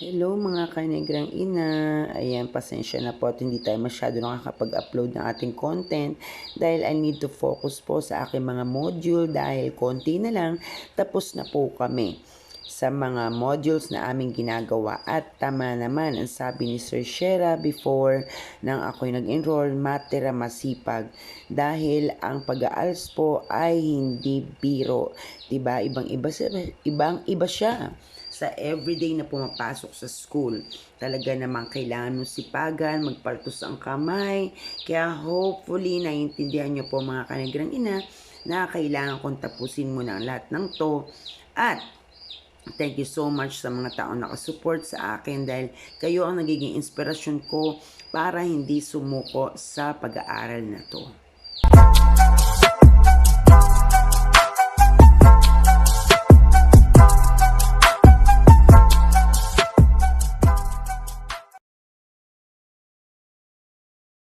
Hello mga kanegrang ina. Ayan, pasensya na po at hindi tayo masyado nakakapag-upload ng ating content dahil I need to focus po sa aking mga module dahil konti na lang tapos na po kami sa mga modules na aming ginagawa. At tama naman ang sabi ni Sir Shera before nang ako'y nag-enroll matira masipag. Dahil ang pag-aals po ay hindi biro. 'di ba ibang iba ibang iba siya sa everyday na pumapasok sa school. Talaga namang kailangan mo sipagan, magpaltos ang kamay. Kaya hopefully, naiintindihan nyo po mga kanigrang ina na kailangan kong tapusin mo na ang lahat ng to. At thank you so much sa mga taong nakasupport sa akin dahil kayo ang nagiging inspirasyon ko para hindi sumuko sa pag-aaral na to.